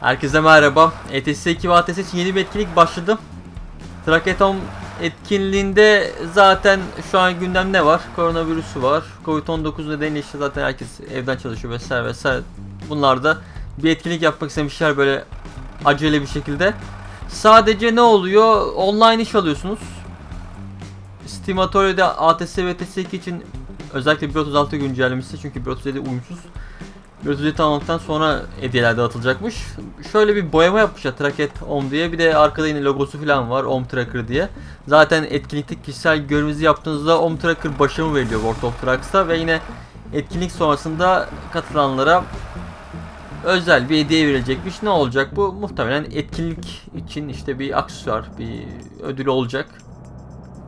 Herkese merhaba. ETS 2 ve ATS için yeni bir etkinlik başladı. Traketon etkinliğinde zaten şu an gündem ne var? Koronavirüsü var. Covid-19 nedeniyle işte zaten herkes evden çalışıyor vesaire vesaire. Bunlar da bir etkinlik yapmak istemişler böyle acele bir şekilde. Sadece ne oluyor? Online iş alıyorsunuz. Steam Atölyede ATS ve ETS 2 için özellikle 1.36 güncellemesi çünkü 1.37 uyumsuz. 1.37 tamamladıktan sonra hediyeler dağıtılacakmış. Şöyle bir boyama yapmışlar Tracket Om diye. Bir de arkada yine logosu falan var Om Tracker diye. Zaten etkinlikte kişisel görevinizi yaptığınızda Om Tracker başarımı veriliyor World of Trucks'ta ve yine etkinlik sonrasında katılanlara özel bir hediye verilecekmiş. Ne olacak bu? Muhtemelen etkinlik için işte bir aksesuar, bir ödül olacak.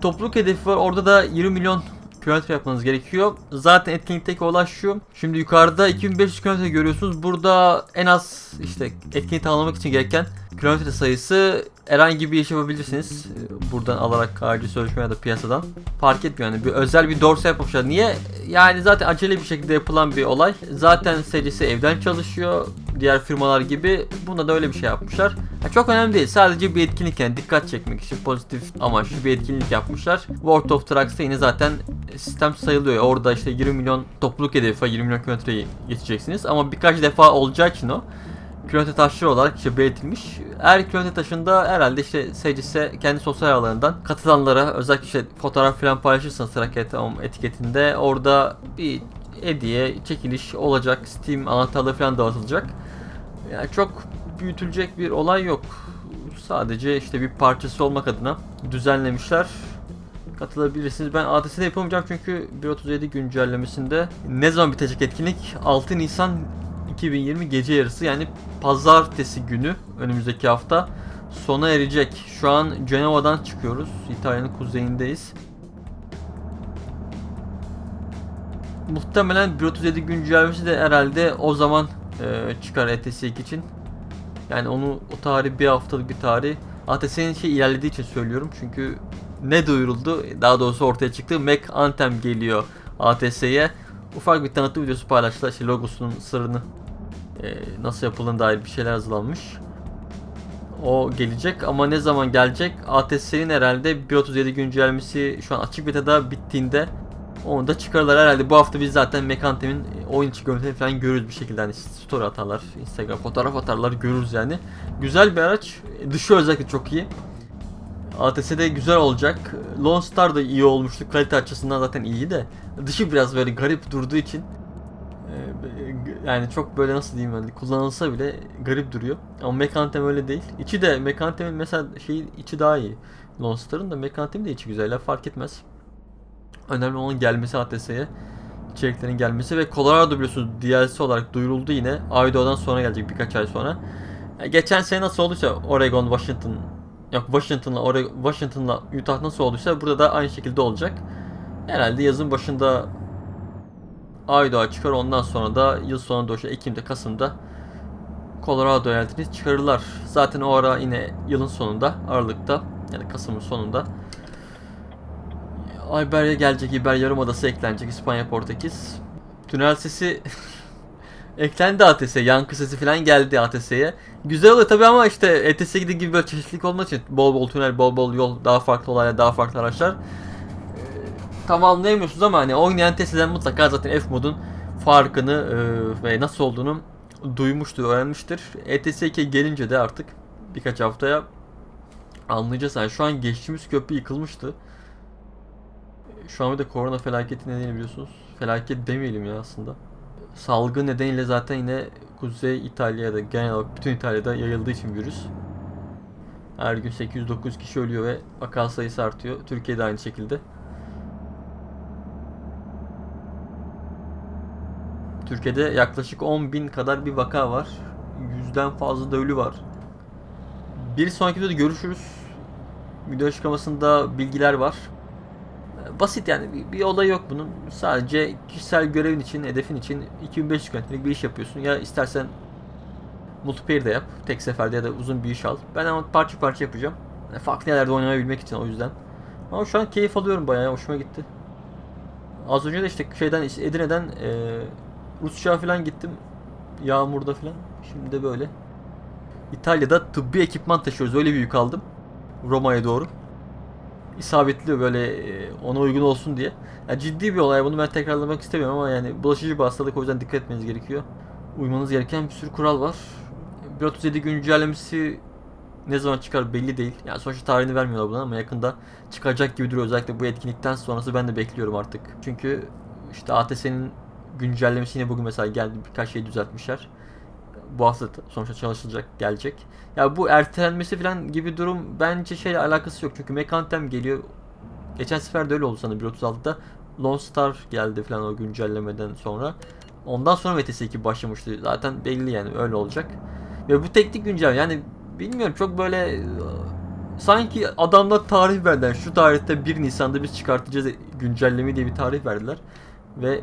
Topluluk hedefi var. Orada da 20 milyon kilometre yapmanız gerekiyor. Zaten etkinlikteki olay şu. Şimdi yukarıda 2500 kilometre görüyorsunuz. Burada en az işte etkinliği tamamlamak için gereken kilometre sayısı herhangi bir iş yapabilirsiniz. Ee, Buradan alarak acil sözleşme ya da piyasadan. Fark etmiyor yani. Bir özel bir dorsa yapmışlar. Niye? Yani zaten acele bir şekilde yapılan bir olay. Zaten serisi evden çalışıyor. Diğer firmalar gibi. Bunda da öyle bir şey yapmışlar. Ha, çok önemli değil. Sadece bir etkinlik yani dikkat çekmek için pozitif amaçlı bir etkinlik yapmışlar. World of Trucks'ta yine zaten sistem sayılıyor. Orada işte 20 milyon topluluk hedefi var. 20 milyon kilometreyi geçeceksiniz. Ama birkaç defa olacağı için o kilometre taşları olarak işte belirtilmiş. Her kilometre taşında herhalde işte seyircisi kendi sosyal ağlarından katılanlara özellikle işte fotoğraf falan paylaşırsanız Traket etiketinde orada bir hediye, çekiliş olacak. Steam anahtarları falan dağıtılacak. Yani çok büyütülecek bir olay yok. Sadece işte bir parçası olmak adına düzenlemişler. Katılabilirsiniz. Ben ATS'de yapamayacağım çünkü 1.37 güncellemesinde ne zaman bitecek etkinlik? 6 Nisan 2020 gece yarısı yani pazartesi günü önümüzdeki hafta sona erecek. Şu an Cenova'dan çıkıyoruz. İtalya'nın kuzeyindeyiz. Muhtemelen 1.37 güncellemesi de herhalde o zaman e, çıkar ETS 2 için. Yani onu o tarih bir haftalık bir tarih. ATS'nin şey ilerlediği için söylüyorum çünkü ne duyuruldu daha doğrusu ortaya çıktı. Mac Anthem geliyor ATS'ye. Ufak bir tanıtım videosu paylaştılar. İşte logosunun sırrını nasıl yapıldığına dair bir şeyler hazırlanmış. O gelecek ama ne zaman gelecek? ATS'nin herhalde 1.37 güncellemesi şu an açık beta'da bittiğinde onu da çıkarırlar herhalde. Bu hafta biz zaten Mekantem'in oyun içi görüntülerini falan görürüz bir şekilde. Hani story atarlar, Instagram fotoğraf atarlar görürüz yani. Güzel bir araç. Dışı özellikle çok iyi. ATS'de güzel olacak. Lone Star da iyi olmuştu. Kalite açısından zaten iyi de. Dışı biraz böyle garip durduğu için e, yani çok böyle nasıl diyeyim hani kullanılsa bile garip duruyor. Ama Mekantem öyle değil. İçi de Mekantem'in mesela şey içi daha iyi. Lone Star'ın da Mekantem'in de içi güzel. Fark etmez. Önemli olan gelmesi ATS'ye. içeriklerin gelmesi ve Colorado biliyorsunuz DLC olarak duyuruldu yine. Idaho'dan sonra gelecek birkaç ay sonra. Ya geçen sene nasıl olduysa Oregon, Washington yok Washington'la Oregon, Washington'la Utah nasıl olduysa burada da aynı şekilde olacak. Herhalde yazın başında Idaho çıkar ondan sonra da yıl sonunda işte Ekim'de Kasım'da Colorado eyaletini çıkarırlar. Zaten o ara yine yılın sonunda Aralık'ta yani Kasım'ın sonunda Iberia gelecek. İber Yarımadası eklenecek. İspanya Portekiz. Tünel sesi eklendi ATS'ye. Yankı sesi falan geldi ATS'ye. Güzel oluyor tabi ama işte ETS gibi böyle çeşitlilik olmak için bol bol tünel, bol bol yol, daha farklı olaylar, daha farklı araçlar. Tam anlayamıyorsunuz ama hani oynayan TS'den mutlaka zaten F modun farkını e, ve nasıl olduğunu duymuştur, öğrenmiştir. ETS 2 gelince de artık birkaç haftaya anlayacağız. Yani şu an geçtiğimiz köprü yıkılmıştı. Şu an bir de korona felaketi nedeniyle biliyorsunuz. Felaket demeyelim ya aslında. Salgın nedeniyle zaten yine Kuzey İtalya'da genel olarak bütün İtalya'da yayıldığı için virüs. Her gün 809 kişi ölüyor ve vaka sayısı artıyor. Türkiye'de aynı şekilde. Türkiye'de yaklaşık 10 bin kadar bir vaka var. Yüzden fazla da ölü var. Bir sonraki videoda görüşürüz. Video açıklamasında bilgiler var. Basit yani bir, bir olay yok bunun. Sadece kişisel görevin için, hedefin için 2500 kilometrelik bir iş yapıyorsun. Ya istersen multiplayer de yap. Tek seferde ya da uzun bir iş al. Ben ama parça parça yapacağım. Farklı yerlerde oynayabilmek için o yüzden. Ama şu an keyif alıyorum bayağı. Hoşuma gitti. Az önce de işte şeyden Edirne'den e, Rusça falan gittim. Yağmurda falan. Şimdi de böyle. İtalya'da tıbbi ekipman taşıyoruz. Öyle bir yük aldım. Roma'ya doğru. İsabetli böyle e, ona uygun olsun diye. Yani ciddi bir olay. Bunu ben tekrarlamak istemiyorum ama yani bulaşıcı bir hastalık o yüzden dikkat etmeniz gerekiyor. Uymanız gereken bir sürü kural var. 1.37 güncellemesi ne zaman çıkar belli değil. Yani sonuçta tarihini vermiyorlar buna ama yakında çıkacak gibi duruyor. Özellikle bu etkinlikten sonrası ben de bekliyorum artık. Çünkü işte ATS'nin güncellemesi yine bugün mesela geldi birkaç şey düzeltmişler. Bu hafta sonuçta çalışılacak, gelecek. Ya bu ertelenmesi falan gibi durum bence şeyle alakası yok. Çünkü Mekantem geliyor. Geçen sefer de öyle oldu sana 1.36'da. Lone Star geldi falan o güncellemeden sonra. Ondan sonra VTS 2 başlamıştı. Zaten belli yani öyle olacak. Ve bu teknik güncel yani bilmiyorum çok böyle e, sanki adamlar tarih verdiler. Şu tarihte 1 Nisan'da biz çıkartacağız güncelleme diye bir tarih verdiler. Ve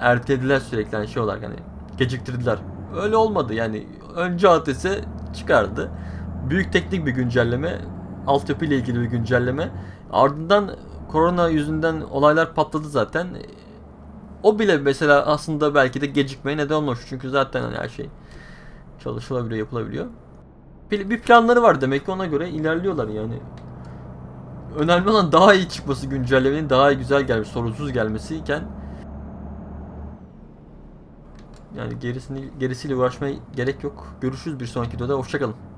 ertelediler sürekli hani şey olarak hani geciktirdiler. Öyle olmadı yani önce ATS çıkardı. Büyük teknik bir güncelleme, altyapı ile ilgili bir güncelleme. Ardından korona yüzünden olaylar patladı zaten. O bile mesela aslında belki de gecikmeye neden olmuş. Çünkü zaten hani her şey çalışılabiliyor, yapılabiliyor. Bir, planları var demek ki ona göre ilerliyorlar yani. Önemli olan daha iyi çıkması güncellemenin daha iyi güzel gelmesi, sorunsuz gelmesi yani gerisini gerisiyle uğraşmaya gerek yok. Görüşürüz bir sonraki videoda. Hoşçakalın.